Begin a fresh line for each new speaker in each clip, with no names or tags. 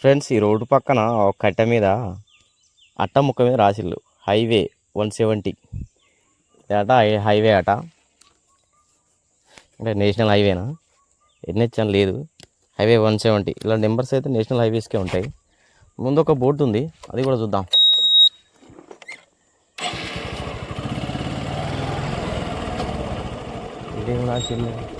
Friends ఈ road పక్కన ఒక కట్ట మీద అట్ట ముక్క మీద రాసిల్లు హైవే వన్ సెవెంటీ. అట హై- హైవే అట. అంటే నేషనల్ హైవేనా? ఎన్హెచ్ అని లేదు. Highway one seventy. ఇలా నెంబర్స్ అయితే నేషనల్ హైవేస్కే ఉంటాయి. ముందు ఒక బోర్డు ఉంది. అది కూడా చూద్దాం. ఇదేం రాసిల్లు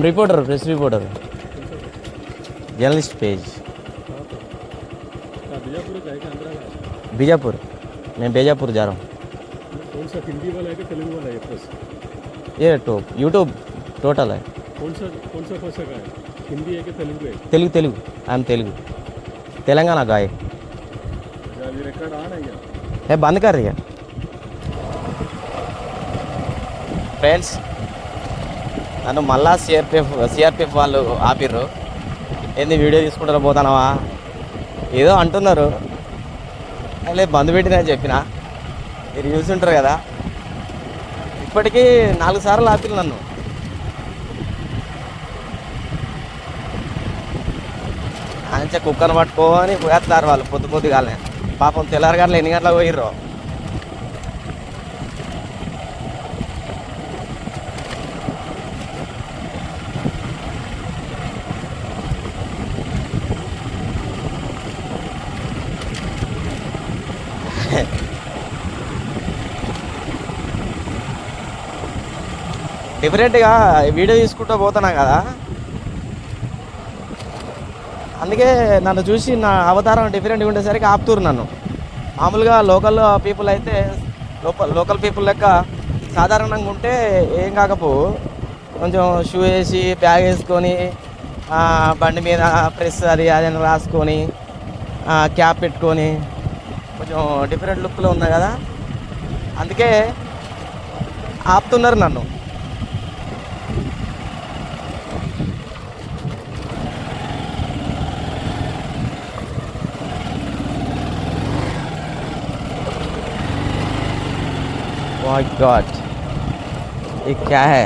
हम
reporter press reporter journalist page
Bijapur मैं बीजापुर जा रहा हूँ
कौन सा हिंदी वाला है कि तेलुगु वाला है
ये टॉप यूट्यूब टोटल है
कौन सा कौन सा हिंदी है कि तेलुगु है
Telugu Telugu I am Telugu
Telangana guy record है है
बंद कर रही है फ्रेंड्स నన్ను మళ్ళా సిఆర్పిఎఫ్ సిఆర్పిఎఫ్ వాళ్ళు ఆపిర్రు. ఏంది వీడియో తీసుకుంటారో పోతానవా? ఏదో అంటున్నారు. అదే బంద్ పెట్టినా చెప్పిన. మీరు చూసుంటారు కదా. ఇప్పటికీ నాలుగు సార్లు ఆపిల్ నన్ను. అంచె కుక్కను పట్టుకోని పోయేస్తారు వాళ్ళు పొద్దు పొద్దుగాలనే. పాపం తెల్లారగట్ల ఎన్ని గంటలకు పోయిర్రో? డిఫరెంట్గా వీడియో తీసుకుంటూ పోతున్నా కదా. అందుకే నన్ను చూసి నా అవతారం డిఫరెంట్గా ఉండేసరికి ఆపుతురు నన్ను. మామూలుగా లోకల్ పీపుల్ అయితే లోకల్ లోకల్ పీపుల్ లెక్క సాధారణంగా ఉంటే ఏం కాకపో కొంచెం షూ వేసి బ్యాగ్ వేసుకొని బండి మీద ప్రెస్ అది అదని రాసుకొని క్యాప్ పెట్టుకొని కొంచెం డిఫరెంట్ లుక్లో ఉంది కదా. అందుకే ఆపుతున్నారు నన్ను. माय गॉड ये क्या है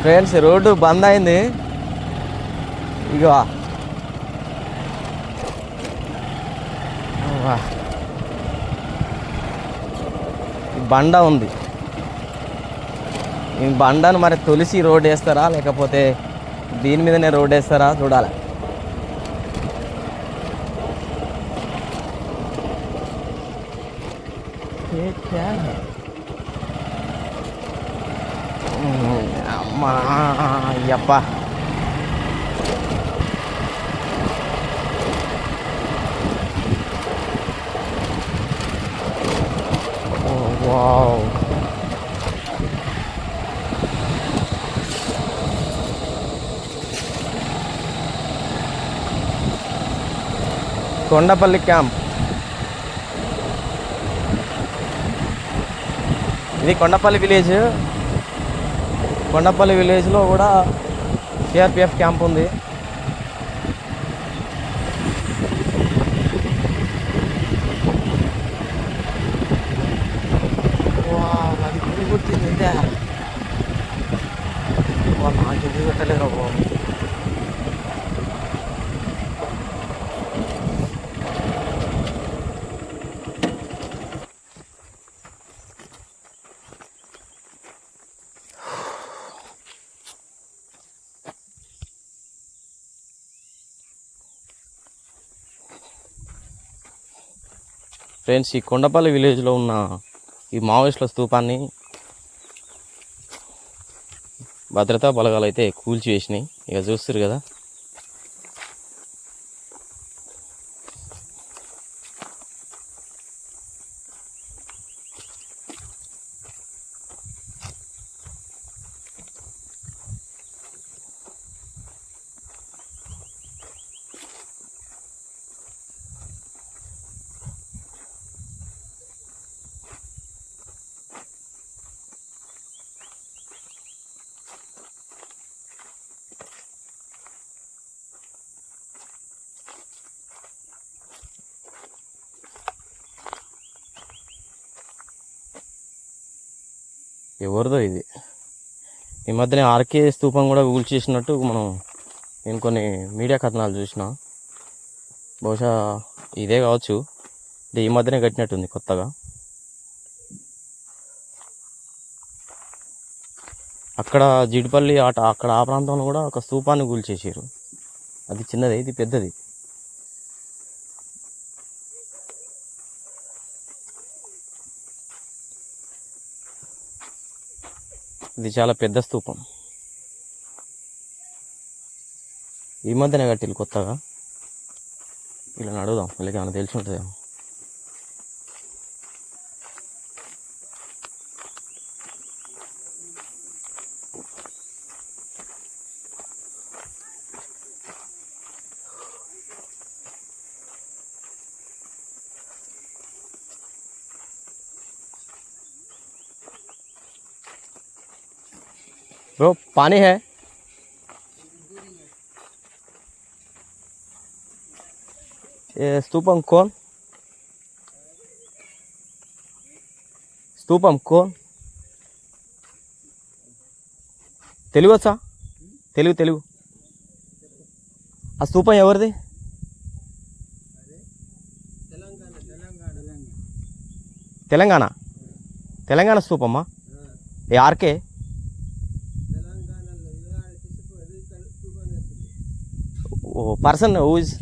ఫ్రెండ్స్ రోడ్డు బంద్ అయింది ఇగో వా. ఈ బండ ఉంది ఈ బండను మరి తొలిసి రోడ్ వేస్తారా లేకపోతే దీని మీదనే రోడ్ వేస్తారా చూడాలి chết chán அம்மா ஐயப்பா Wow. కొండపల్లి క్యాంప్ ఇది కొండపల్లి విలేజ్. కొండపల్లి విలేజ్లో కూడా సిఆర్పిఎఫ్ క్యాంప్ ఉంది. అది గుడి గుర్తింది ఇదే. నాకు ఎందుకు పెట్టలేరు బాబు? ఫ్రెండ్స్ ఈ కొండపల్లి విలేజ్లో ఉన్న ఈ మావోయిస్టుల స్తూపాన్ని భద్రతా బలగాలు అయితే కూల్చి వేసినాయి ఇక చూస్తారు కదా. ఎవరిదో ఇది. ఈ మధ్యనే ఆర్కే స్తూపం కూడా కూల్చేసినట్టు మనం నేను కొన్ని మీడియా కథనాలు చూసిన. బహుశా ఇదే కావచ్చు. ఇది ఈ మధ్యనే కట్టినట్టుంది కొత్తగా. అక్కడ జీడిపల్లి ఆట అక్కడ ఆ ప్రాంతంలో కూడా ఒక స్తూపాన్ని కూల్చేసారు అది చిన్నది ఇది పెద్దది. ఇది చాలా పెద్ద స్తూపం ఈ మధ్యనే కట్టిల్లు కొత్తగా. ఇలా అడుగుదాం వీళ్ళకి ఏమైనా తెలిసి ఉంటుందేమో ब्रो पानी है ये स्तूपम कौन స్తూపం కోన్ తెలుగు వచ్చా తెలుగు తెలుగు ఆ స్తూపం ఎవరిది తెలంగాణ తెలంగాణ స్తూపమ్మా ఏ RK person who's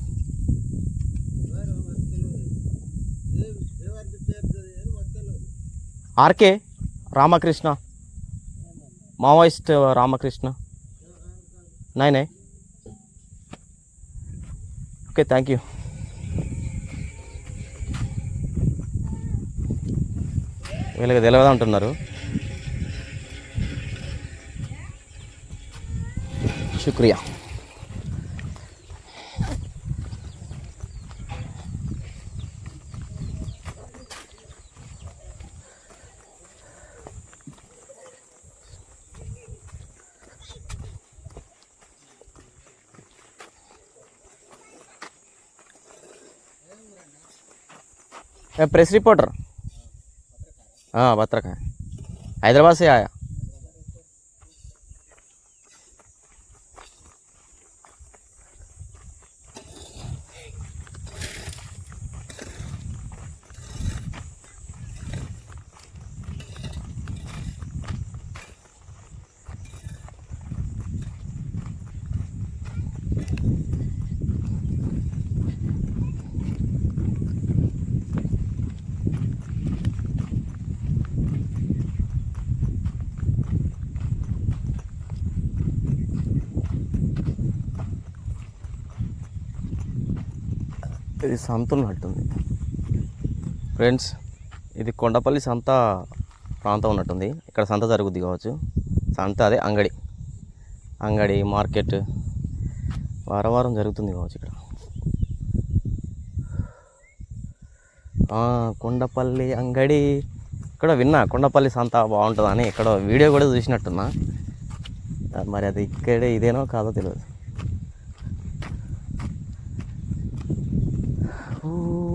RK Ramakrishna. Maoist Ramakrishna. నై నై ఓకే థ్యాంక్ యూ. వీళ్ళకి తెలియదు అంటున్నారు. శుక్రియా. मैं प्रेस रिपोर्टर हाँ पत्रकार हैदराबाद से आया। ఇది సంత ఫ్రెండ్స్ ఇది కొండపల్లి సంత ప్రాంతం ఉన్నట్టుంది. ఇక్కడ సంత జరుగుద్ది కావచ్చు. సంత అదే అంగడి. అంగడి మార్కెట్ వారం వారం జరుగుతుంది కావచ్చు ఇక్కడ. కొండపల్లి అంగడి. ఇక్కడ విన్నా కొండపల్లి సంత బాగుంటుందని ఇక్కడ వీడియో కూడా చూసినట్టున్నా. మరి అది ఇక్కడే ఇదేనో కాదో తెలియదు. Oh.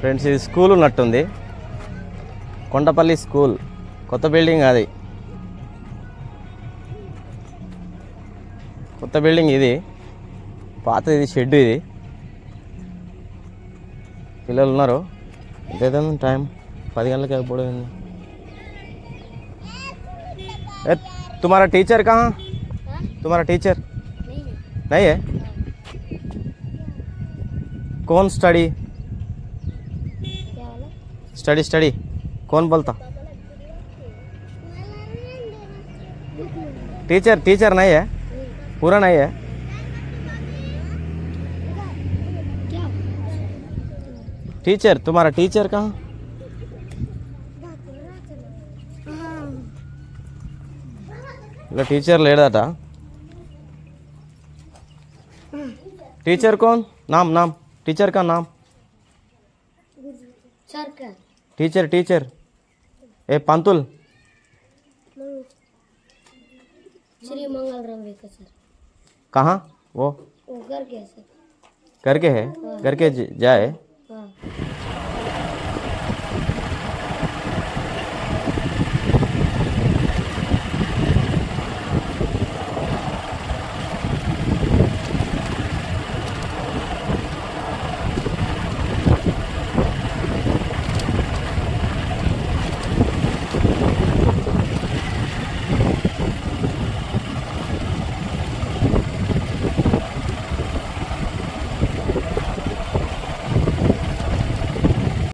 ఫ్రెండ్స్ ఇది స్కూల్ ఉన్నట్టుంది కొండపల్లి స్కూల్ కొత్త బిల్డింగ్ అది కొత్త బిల్డింగ్ ఇది పాత ఇది షెడ్ ఇది పిల్లలు ఉన్నారు ఎంతైతే టైం పది గంటలకి ఎప్పుడు ए तुम्हारा टीचर कहाँ तुम्हारा टीचर नहीं है कौन स्टडी
क्या वाला
स्टडी स्टडी कौन बोलता टीचर टीचर नहीं है पूरा नहीं है
क्या
टीचर तुम्हारा टीचर कहाँ ఇలా టీచర్ లేడట टीचर कौन नाम नाम टीचर का नाम
सरकार
टीचर टीचर ए పంతుల్
श्री मंगलराम वेकर सर
कहाँ? वो,
वो घर के सर
घर के है? हाँ। घर के जाए।